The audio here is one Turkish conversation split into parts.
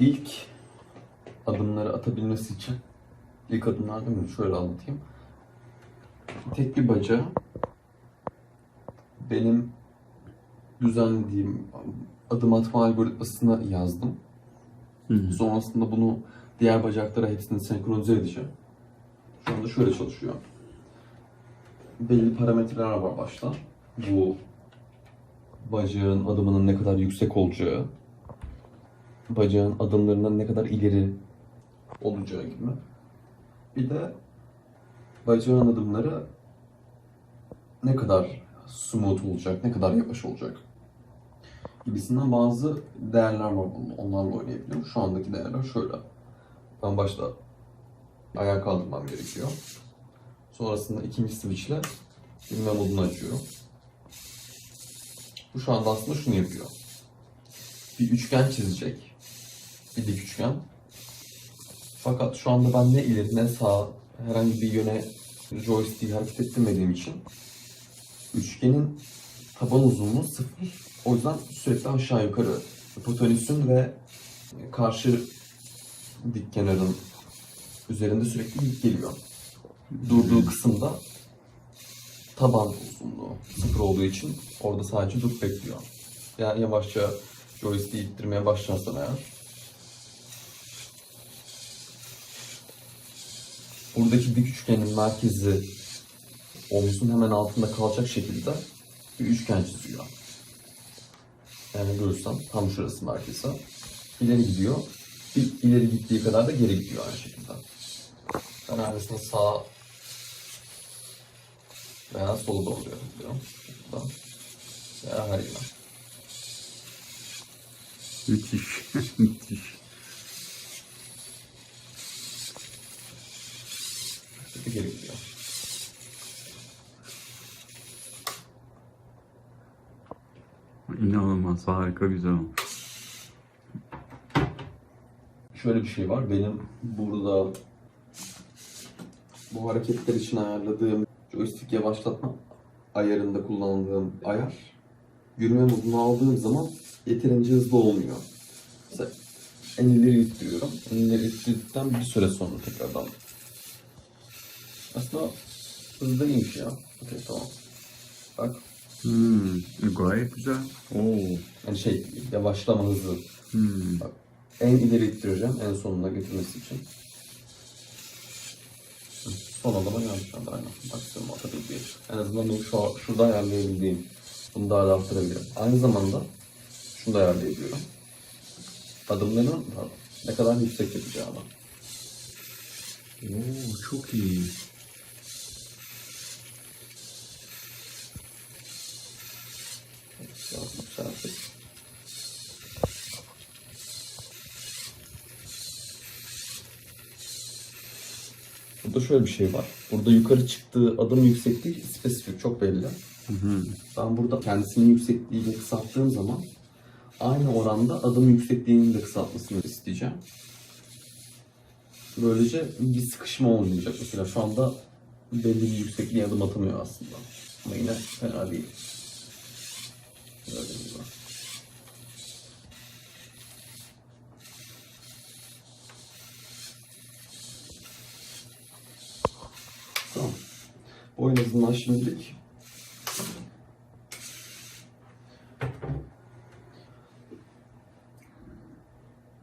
ilk adımları atabilmesi için ilk adımlar değil mi? Şöyle anlatayım. Tek bir bacağı benim düzenlediğim adım atma algoritmasına yazdım. Hı. Sonrasında bunu diğer bacaklara hepsini senkronize edeceğim. Şu anda şöyle çalışıyor. Belli parametreler var başta. Bu bacağın adımının ne kadar yüksek olacağı, bacağın adımlarının ne kadar ileri olacağı gibi. Bir de bacağın adımları ne kadar smooth olacak, ne kadar yavaş olacak gibisinden bazı değerler var bunun. Onlarla oynayabiliyorum. Şu andaki değerler şöyle. Ben başta ayağa kaldırmam gerekiyor. Sonrasında ikinci switchle inme modunu açıyorum. Bu şu anda aslında şunu yapıyor. Bir üçgen çizecek. Bir dik üçgen. Fakat şu anda ben ne ileri ne sağ herhangi bir yöne joystick'i hareket ettirmediğim için üçgenin taban uzunluğu sıfır. O yüzden sürekli aşağı yukarı hipotenüsün ve karşı dik kenarın üzerinde sürekli dik geliyor. Durduğu kısımda taban uzunluğu sıfır olduğu için orada sadece dur bekliyor. Yani yavaşça joystick'i ittirmeye başlarsan eğer buradaki dik üçgenin merkezi omuzun hemen altında kalacak şekilde bir üçgen çiziyor. Yani görürsem tam şurası merkezi. İleri gidiyor. Bir ileri gittiği kadar da geri gidiyor aynı şekilde. Ben aynısını sağ veya sola doğru yapıyorum. Şuradan. Veya her yöne. Müthiş. Müthiş. İnanılmaz. Harika güzel olmuş. Şöyle bir şey var. Benim burada bu hareketler için ayarladığım joystick yavaşlatma ayarında kullandığım ayar yürüme modunu aldığım zaman yeterince hızlı olmuyor. Mesela en ileri ittiriyorum. En ileri ittirdikten bir süre sonra tekrardan. Aslında hızlı iyiymiş ya. Okey tamam. Bak Hmm, gayet güzel. Oo. yani şey yavaşlama hızı. Hmm. Bak, en ileri ittireceğim en sonuna getirmesi için. Son adama gelmiş anda aynen. Maksimum atabildiğim. En azından bunu şu, şurada ayarlayabildiğim. Bunu daha da arttırabilirim. Aynı zamanda şunu da ayarlayabiliyorum. Adımların ne kadar yüksek yapacağımı. Oo, çok iyi. Burada şöyle bir şey var. Burada yukarı çıktığı adım yüksekliği spesifik, çok belli. Hı hı. Ben burada kendisinin yüksekliğini kısalttığım zaman aynı oranda adım yüksekliğini de kısaltmasını isteyeceğim. Böylece bir sıkışma olmayacak. Mesela şu anda belli bir yüksekliğe adım atamıyor aslında. Ama yine fena değil. Gördüğünüz gibi. Tamam. Bu en azından şimdilik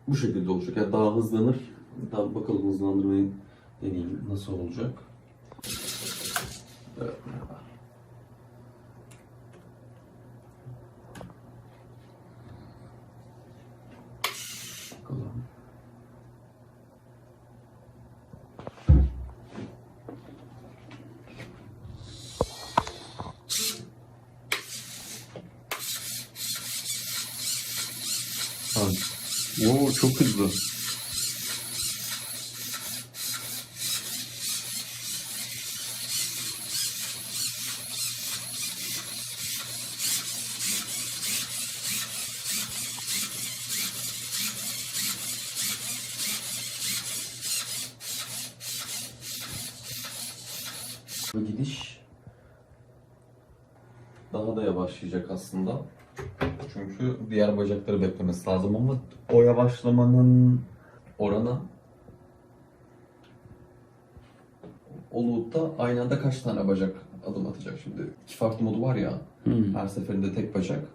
bu şekilde olacak. Yani daha hızlanır. Daha bakalım hızlandırmayı deneyeyim. Nasıl olacak? Evet. Bakalım. Tamam. Oo, çok hızlı. Gidiş daha da yavaşlayacak aslında. Çünkü diğer bacakları beklemesi lazım ama o yavaşlamanın oranı Olud'da aynı anda kaç tane bacak adım atacak şimdi? İki farklı modu var ya. Hmm. Her seferinde tek bacak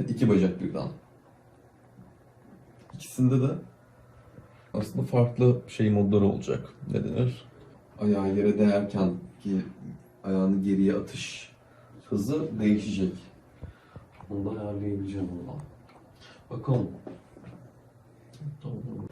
ve iki bacak birden. İkisinde de aslında farklı şey modları olacak. Ne denir? Ayağı yere değerken ki ayağını geriye atış hızı değişecek. Onu da ayarlayabileceğim buradan. Bakalım. Tamam.